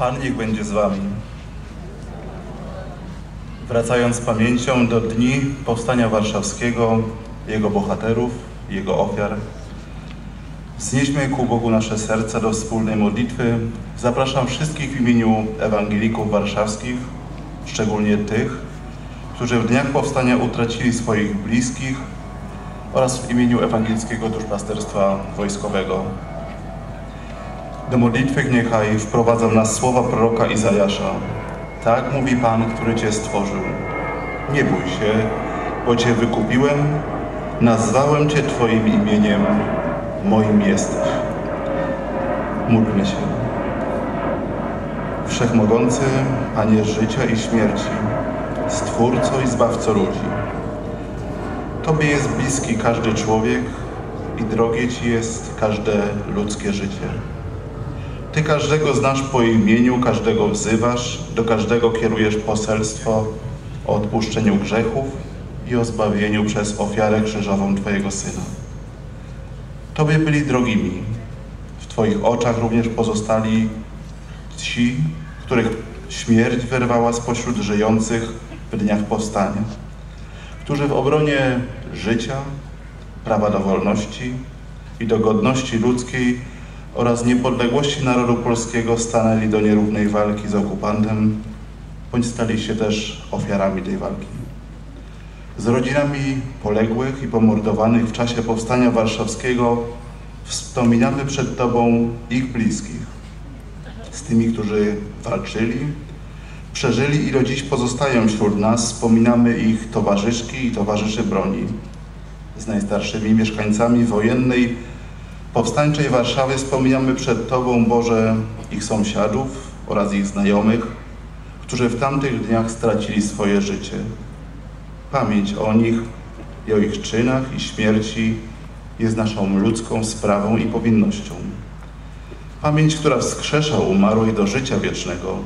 Pan niech będzie z wami. Wracając pamięcią do dni Powstania Warszawskiego, jego bohaterów, jego ofiar, wznieśmy ku Bogu nasze serca do wspólnej modlitwy. Zapraszam wszystkich w imieniu ewangelików warszawskich, szczególnie tych, którzy w dniach Powstania utracili swoich bliskich oraz w imieniu Ewangelickiego Duszpasterstwa Wojskowego. Do modlitwy niechaj wprowadzą nas słowa proroka Izajasza. Tak mówi Pan, który Cię stworzył. Nie bój się, bo Cię wykupiłem, nazwałem Cię Twoim imieniem, moim jesteś. Módlmy się. Wszechmogący, Panie życia i śmierci, Stwórco i Zbawco ludzi. Tobie jest bliski każdy człowiek i drogie Ci jest każde ludzkie życie. Ty każdego znasz po imieniu, każdego wzywasz, do każdego kierujesz poselstwo o odpuszczeniu grzechów i o zbawieniu przez ofiarę krzyżową Twojego Syna. Tobie byli drogimi. W Twoich oczach również pozostali ci, których śmierć wyrwała spośród żyjących w dniach powstania, którzy w obronie życia, prawa do wolności i do godności ludzkiej oraz niepodległości narodu polskiego stanęli do nierównej walki z okupantem, bądź stali się też ofiarami tej walki. Z rodzinami poległych i pomordowanych w czasie Powstania Warszawskiego wspominamy przed Tobą ich bliskich, z tymi, którzy walczyli, przeżyli i do dziś pozostają wśród nas, wspominamy ich towarzyszki i towarzyszy broni, z najstarszymi mieszkańcami wojennej powstańczej Warszawy wspominamy przed Tobą, Boże, ich sąsiadów oraz ich znajomych, którzy w tamtych dniach stracili swoje życie. Pamięć o nich i o ich czynach i śmierci jest naszą ludzką sprawą i powinnością. Pamięć, która wskrzesza umarłych do życia wiecznego,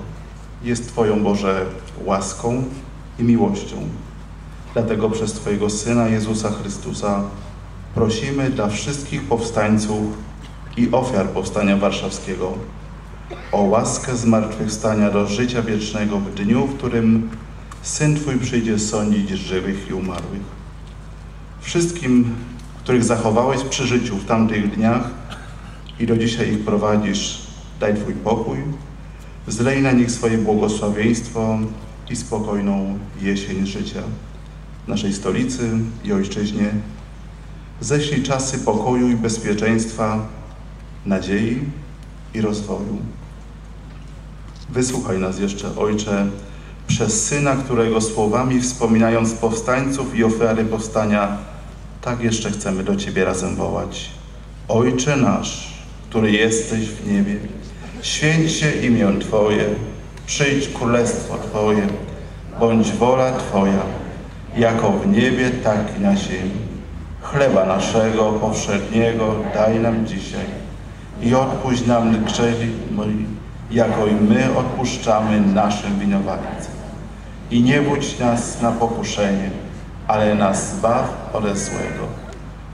jest Twoją, Boże, łaską i miłością. Dlatego przez Twojego Syna Jezusa Chrystusa prosimy dla wszystkich powstańców i ofiar Powstania Warszawskiego o łaskę zmartwychwstania do życia wiecznego w dniu, w którym Syn Twój przyjdzie sądzić żywych i umarłych. Wszystkim, których zachowałeś przy życiu w tamtych dniach i do dzisiaj ich prowadzisz, daj Twój pokój, zlej na nich swoje błogosławieństwo i spokojną jesień życia naszej stolicy i ojczyźnie, ześlij czasy pokoju i bezpieczeństwa, nadziei i rozwoju. Wysłuchaj nas jeszcze, Ojcze, przez Syna, którego słowami wspominając powstańców i ofiary powstania, tak jeszcze chcemy do Ciebie razem wołać. Ojcze nasz, który jesteś w niebie, święć się imię Twoje, przyjdź królestwo Twoje, bądź wola Twoja, jako w niebie, tak i na ziemi. Chleba naszego powszedniego daj nam dzisiaj i odpuść nam grzechy jako i my odpuszczamy naszym winowajcom. I nie budź nas na pokuszenie, ale nas zbaw ode złego.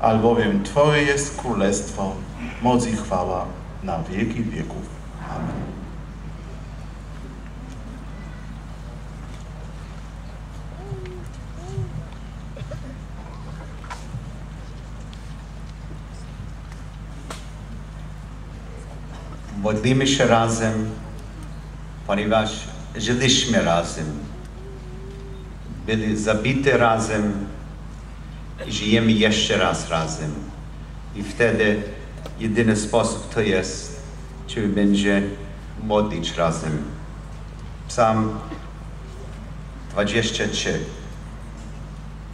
Albowiem Twoje jest królestwo, moc i chwała na wieki wieków. Amen modlimy się razem, ponieważ żyliśmy razem, byli zabity razem, żyjemy jeszcze raz razem. I wtedy jedyny sposób to jest, czy będzie modlić razem. Psalm 23.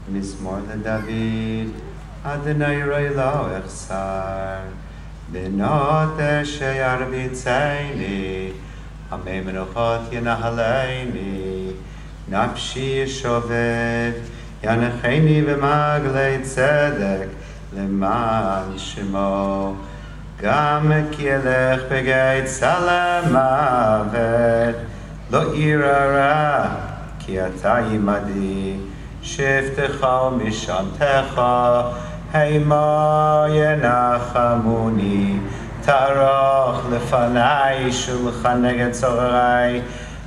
Mizmor Dawid, Adonai Roilao Ersar. בנות אשר ירביצני, עמי מנוחות ינהלני, נפשי שובב, ינחני במעגלי צדק, למען שמו. גם כי אלך בגיא צלם מוות, לא אירא רע, כי אתה עמדי, שבטך ומשענתך, המה ינחמוני, תערוך לפניי שולחן נגד צורריי,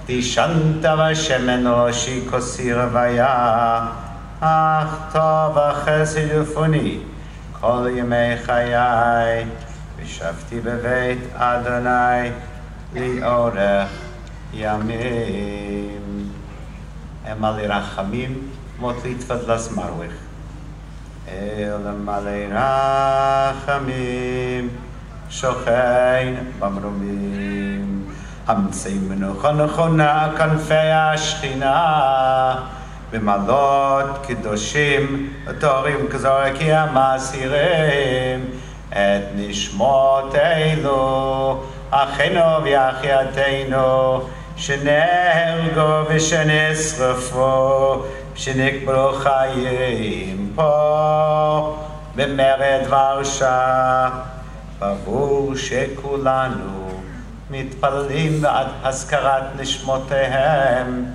דישנת בשמן ראשי כוסי רוויה, אך טוב החסד יפוני כל ימי חיי, ושבתי בבית אדוני לאורך ימים. אמלי רחמים, מות ליטפת מרוויח. אל מלא רחמים, שוכן במרומים. המציא מנוחה נכונה כנפי השכינה, במעלות קדושים, תורים כזורקי המסירים, את נשמות אלו, אחינו ואחייתנו, שנהרגו ושנשרפו, שנקברו חיים פה במרד ורשה, ברור שכולנו מתפללים בעד הזכרת נשמותיהם,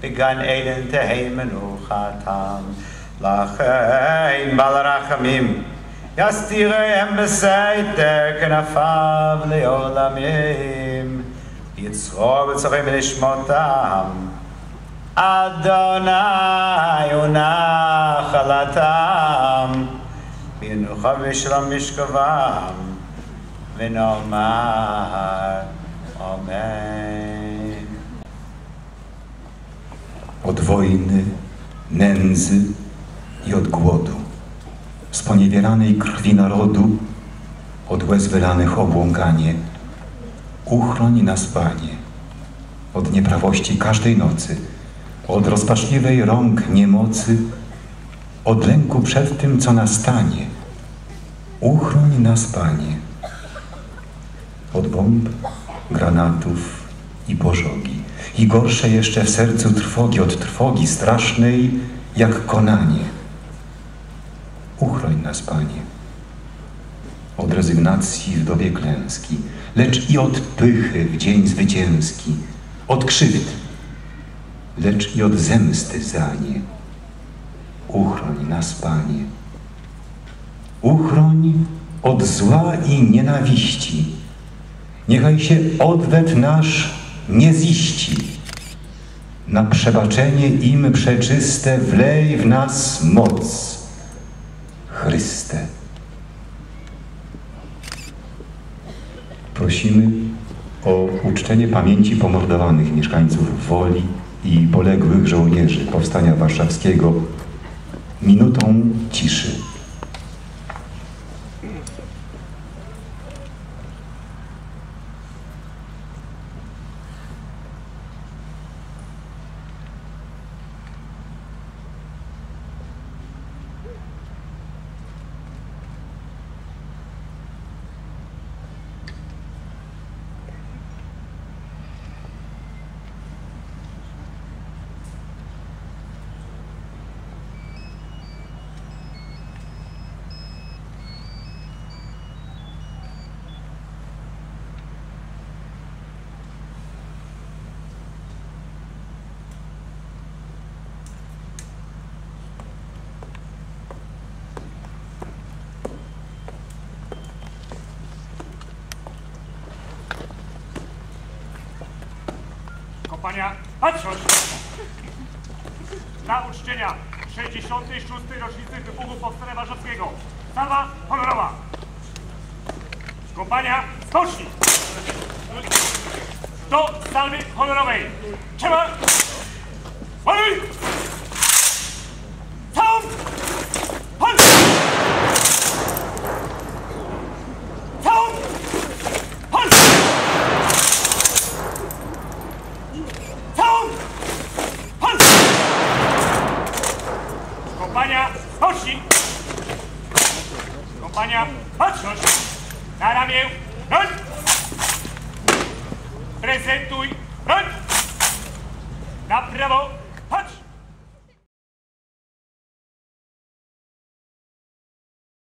בגן עדן תהא מנוחתם. לכן בעל רחמים יסתירם בסתר כנפיו לעולמים, יצרו בצורים בנשמותם. Adonai unachalatam Binucha v'shlam mishkavam V'nomar Amen. Od wojny, nędzy i od głodu Z poniewieranej krwi narodu Od łez wylanych obłąkanie Uchroń nas, Panie, od nieprawości każdej nocy od rozpaczliwej rąk niemocy, od lęku przed tym, co nastanie. Uchroń nas, Panie, od bomb, granatów i pożogi. I gorsze jeszcze w sercu trwogi, od trwogi strasznej, jak konanie. Uchroń nas, Panie, od rezygnacji w dobie klęski, lecz i od pychy w dzień zwycięski, od krzywd, lecz i od zemsty za nie. Uchroń nas, Panie. Uchroń od zła i nienawiści. Niechaj się odwet nasz nie ziści. Na przebaczenie im przeczyste wlej w nas moc. Chryste. Prosimy o uczczenie pamięci pomordowanych mieszkańców Woli i poległych żołnierzy Powstania Warszawskiego minutą ciszy. Kompania, patrzeć! Dla uczczenia 66. rocznicy wybuchu Powstania Warszawskiego. Salwa honorowa! Kompania, skoczni! Do salwy honorowej! Trzeba! Kompania, skoczni! Kompania, patrzność! Na ramię, broń! Prezentuj broń! Na prawo!